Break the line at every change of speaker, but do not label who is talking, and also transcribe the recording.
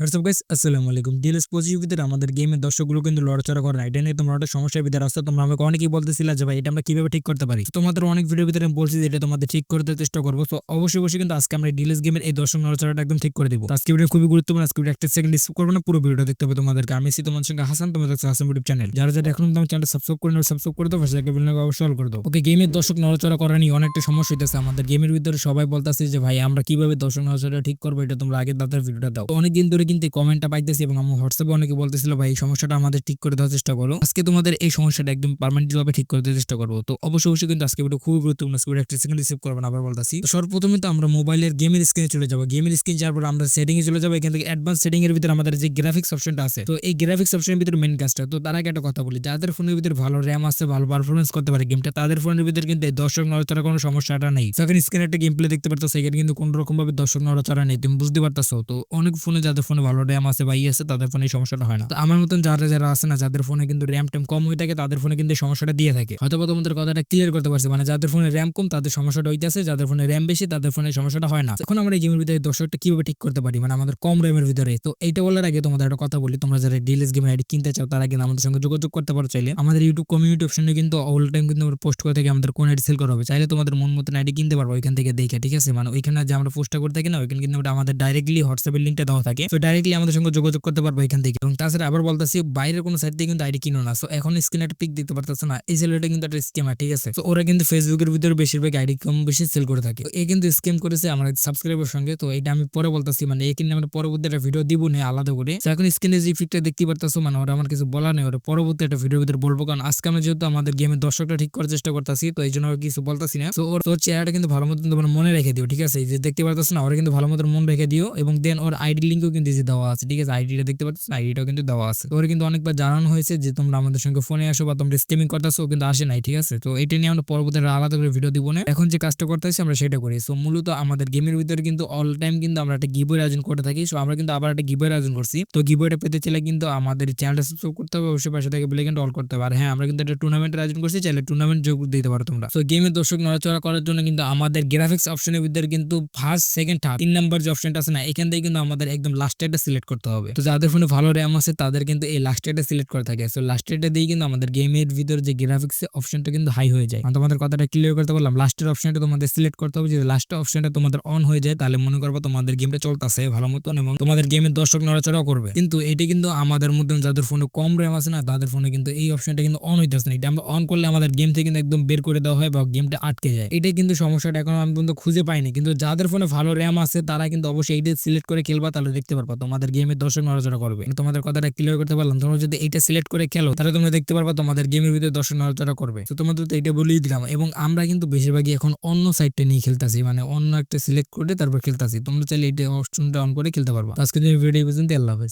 WhatsApp guys আসসালামু আলাইকুম DLS ভিতরে আমাদের গেমের দর্শকগুলো কিন্তু লড়াচড়া করে না। এটা নিয়ে তোমরা একটা সমস্যার ভিতরে আসছো তোমরা আমাকে অনেকেই বলতেছিলা যে, ভাই, এটা আমরা কীভাবে ঠিক করতে পারি? তোমাদের অনেক ভিডিও ভিতরে আমি বলছি যে, এটা তোমাদের ঠিক করতে চেষ্টা করব। তো অবশ্যই অবশ্যই কিন্তু আজকে আমরা ডিএলএস গেমের এই দর্শক নড়াচড়াটা একদম ঠিক করে দিব। আজকে ভিডিও খুবই গুরুত্বপূর্ণ। আজকে ভিডিও একটা সেকেন্ড স্কিপ করব না, পুরো ভিডিওটা দেখতে হবে তোমাদেরকে। আমি সি তোমার সঙ্গে হাসান, তোমাদের হাসান ইউটিউব চ্যানেল যারা যারা এখন তোমার চ্যানেল সাবস্ক্রাইব করে নেবে সাবস্ক্রাইব করে দেবো সেটাকে বিল অবশ্যই অল করে দেবো ওকে গেমের দর্শক নড়াচড়া করা নিয়ে অনেকটা সমস্যা হইতেছে। আমাদের গেমের ভিতরে সবাই বলতেছে যে, ভাই, আমরা কীভাবে দর্শক নড়াচড়া ঠিক করব, এটা তোমরা আগে তাদের ভিডিওটা দাও। অনেক দিন ধরে কিন্তু কমেন্টটা পাইতেছি এবং আমার হোয়াটসঅ্যাপে অনেকে বলতেছিল, ভাই, এই সমস্যাটা আমাদের ঠিক করে দেওয়ার চেষ্টা করো। আজকে তোমাদের এই সমস্যাটা একদম পার্মানেন্ট ভাবে ঠিক করে দেওয়ার চেষ্টা করব। তো অবশ্যই অবশ্যই কিন্তু আজকে ভিডিও খুবই গুরুত্বপূর্ণ। আজকে একটা সেকেন্ড রিসিভ করবেন, আবার বলতেছি। সর্বপ্রথমে তো আমরা মোবাইলের গেমের স্ক্রিনে চলে যাব। গেমের স্ক্রিন যাওয়ার পর আমরা সেটিং এ চলে যাব। এখান থেকে অ্যাডভান্স সেটিং এর ভিতরে আমাদের যে গ্রাফিক্স অপশনটা আছে, তো এই গ্রাফিক্স অপশনের ভিতরে মেন কাজটা। তো তার আগে একটা কথা বলি, যাদের ফোনের ভিতরে ভালো র্যাম আছে, ভালো পারফরমেন্স করতে পারে গেমটা তাদের ফোনের ভিতরে কিন্তু দর্শক নড়াচড়া কোনো সমস্যাটা নেই। সেখানে স্ক্রিনে একটা গেম প্লে দেখতে পারতো সেখানে কিন্তু কোনো রকম ভাবে দর্শক নড়াচড়া নেই, তুমি বুঝতে পারতেছো। তো অনেক ফোনে যাদের ফোনে ভালো র্যাম আছে বা ই আছে, তাদের ফোনে এই সমস্যাটা হয় না। তো আমার মতন যারা যারা আছে না, যাদের ফোনে কিন্তু র্যাম ট্যাম কম হয়ে থাকে, তাদের ফোনে কিন্তু সমস্যাটা দিয়ে থাকে। হয়তো তোমাদের কথাটা ক্লিয়ার করতে পারছি মানে যাদের ফোনে র্যাম কম, তাদের সমস্যাটা হইতেছে যাদের ফোনে র্যাম বেশি, তাদের ফোনে সমস্যাটা হয় না। এখন আমরা এই গেমের ভিতরে দর্শকটা কীভাবে ঠিক করতে পারি? মানে আমাদের কম র্যামের ভিতরে। তো এইটা বলার আগে তোমাদের একটা কথা বলি, তোমরা যারা ডিএলএস গেমের আইডি কিনতে চাও, তারা কিন্তু আমাদের সঙ্গে যোগাযোগ করতে পারো চাইলে। আমাদের ইউটিউব কমিউনিটি অপশনে কিন্তু অল টাইম কিন্তু আমরা পোস্ট করে থাকি, আমাদের কোন আইডি সেল করা হবে। চাইলে তোমাদের মন মতন আইডি কিনতে পারব ওইখান থেকে দেখে, ঠিক আছে? মানে ওইখানে যে আমরা পোস্টটা করে থাকি না, ওইখানে কিন্তু আমাদের ডাইরেক্টলি হোয়াটসঅ্যাপের লিঙ্কটা দেওয়া থাকে। তো ডাইরেক্টলি আমাদের সঙ্গে যোগাযোগ করতে পারব এখান থেকে। এবং তাছাড়া আবার বলতেছি, বাইরের কোনো সাইট থেকে কিন্তু আইডি কিনো না। সো এখন স্ক্রিনে একটা পিক দেখতে পারতেছো না। এই ছেলেটা কিন্তু একটা স্কেমার ঠিক আছে? তো ওরা কিন্তু ফেসবুকের ভিতরে বেশিরভাগ আইডি কম বেশি সেল করে থাকে। তো এ কিন্তু স্কেম করেছে আমার সাবস্ক্রাইবার সঙ্গে। তো এটা আমি পরে বলতেছি মানে এই কিন্তু আমরা পরবর্তী একটা ভিডিও দিব না, আলাদা করে। এখন স্ক্রিনে যে পিকটা দেখতে পারতেছো মানে ওরা আমার কিছু বলা নেই, ওরা পরবর্তী একটা ভিডিওর ভিতরে বলব। কারণ আজকে আমরা যেহেতু আমাদের গেমের দর্শকটা ঠিক করার চেষ্টা করতেছি, তো এই জন্য কিছু বলতেছি না। তো ওর, তোর চেহারাটা কিন্তু ভালো মতন তোমার মনে রেখে দিও, ঠিক আছে? এই যে দেখতে পারতেছো না, ওরা কিন্তু ভালো মতন মন রেখে দিও। এবং দেন ওর আইডি লিঙ্কও কিন্তু যে দেওয়া আছে, ঠিক আছে? আইডিটা দেখতে পাচ্ছ আইডিটাও কিন্তু দেওয়া আছে। তো কিন্তু অনেকবার জানানো হয়েছে যে তোমরা আমাদের সঙ্গে ফোনে আসো বা তোমরা স্ট্রিমিং করতেছো কিন্তু আসে নাই, ঠিক আছে? তো এটা নিয়ে আমরা পরবর্তী আলাদা করে ভিডিও দিব না। এখন যে কাজটা করতেছি আমরা সেটা করি। সো মূলত আমাদের গেমের ভিতরে কিন্তু অল টাইম কিন্তু আমরা একটা গিবয়ের আয়োজন করে থাকি। সো আমরা কিন্তু আবার একটা গিবয়ের আয়োজন করছি। তো গিবয়েটা পেতে চাইলে কিন্তু আমাদের চ্যানেলটা সাবস্ক্রাইব করতে হবে, অবশ্যই পাশে থেকে বেলে কিন্তু অল করতে হবে। আর হ্যাঁ আমরা কিন্তু একটা টুর্নামেন্টের আয়োজন করছি, চাইলে টুর্নামেন্ট যোগ দিতে পারো তোমরা। তো গেমের দর্শক নড়াচড়া করার জন্য কিন্তু আমাদের গ্রাফিক্স অপশনের ভিতরে কিন্তু ফার্স্ট সেকেন্ড থার্ড তিন নাম্বার যে অপশনটা আছে না, এখান থেকে কিন্তু আমাদের একদম লাস্ট এটা সিলেক্ট করতে হবে। তো যাদের ফোনে ভালো র্যাম আছে, তাদের কিন্তু এই লাস্ট সিলেক্ট করে থাকে। সো লাস্ট দিয়ে কিন্তু আমাদের গেমের ভিতরে যে গ্রাফিক্স অপশনটা কিন্তু হাই হয়ে যায়। তোমাদের কথাটা ক্লিয়ার করতে পারলাম লাস্টের অপশনটা তোমাদের সিলেক্ট করতে হবে। যদি লাস্ট অপশনটা তোমাদের অন হয়ে যায়, তাহলে মনে করব তোমাদের গেমটা চলতেছে ভালো মতন এবং তোমাদের গেমের দর্শক নড়াচড়াও করবে। কিন্তু এটা কিন্তু আমাদের মধ্যে যাদের ফোনে কম র্যাম আছে না, তাদের ফোনে কিন্তু এই অপশনটা কিন্তু অন হইতেছে না। এটা আমরা অন করলে আমাদের গেম থেকে কিন্তু একদম বের করে দেওয়া হয় বা গেমটা আটকে যায়। এটাই কিন্তু সমস্যাটা এখন আমি পর্যন্ত খুঁজে পাইনি। কিন্তু যাদের ফোনে ভালো র্যাম আছে, তারা কিন্তু অবশ্যই এইটা সিলেক্ট করে খেলবা, তাহলে দেখতে পারবা। তোমাদের গেমের দর্শক নড়াচড়া করবে। তোমাদের কথাটা ক্লিয়ার করতে পারলাম, তোমরা যদি এটা সিলেক্ট করে খেলো, তাহলে তোমরা দেখতে পারবা তোমাদের গেমের ভিতরে দর্শক নড়াচড়া করবে। তো তোমাদের তো এটা বলেই দিলাম, এবং আমরা কিন্তু বেশিরভাগই এখন অন্য সাইডটা নিয়ে খেলতেছি মানে অন্য একটা সিলেক্ট করে তারপর খেলতেছি। তোমরা চাইলে এটা অপশনটা অন করে খেলতে পারবা। আজকে আজকে ভিডিও পর্যন্ত আল্লাহ হাফেজ।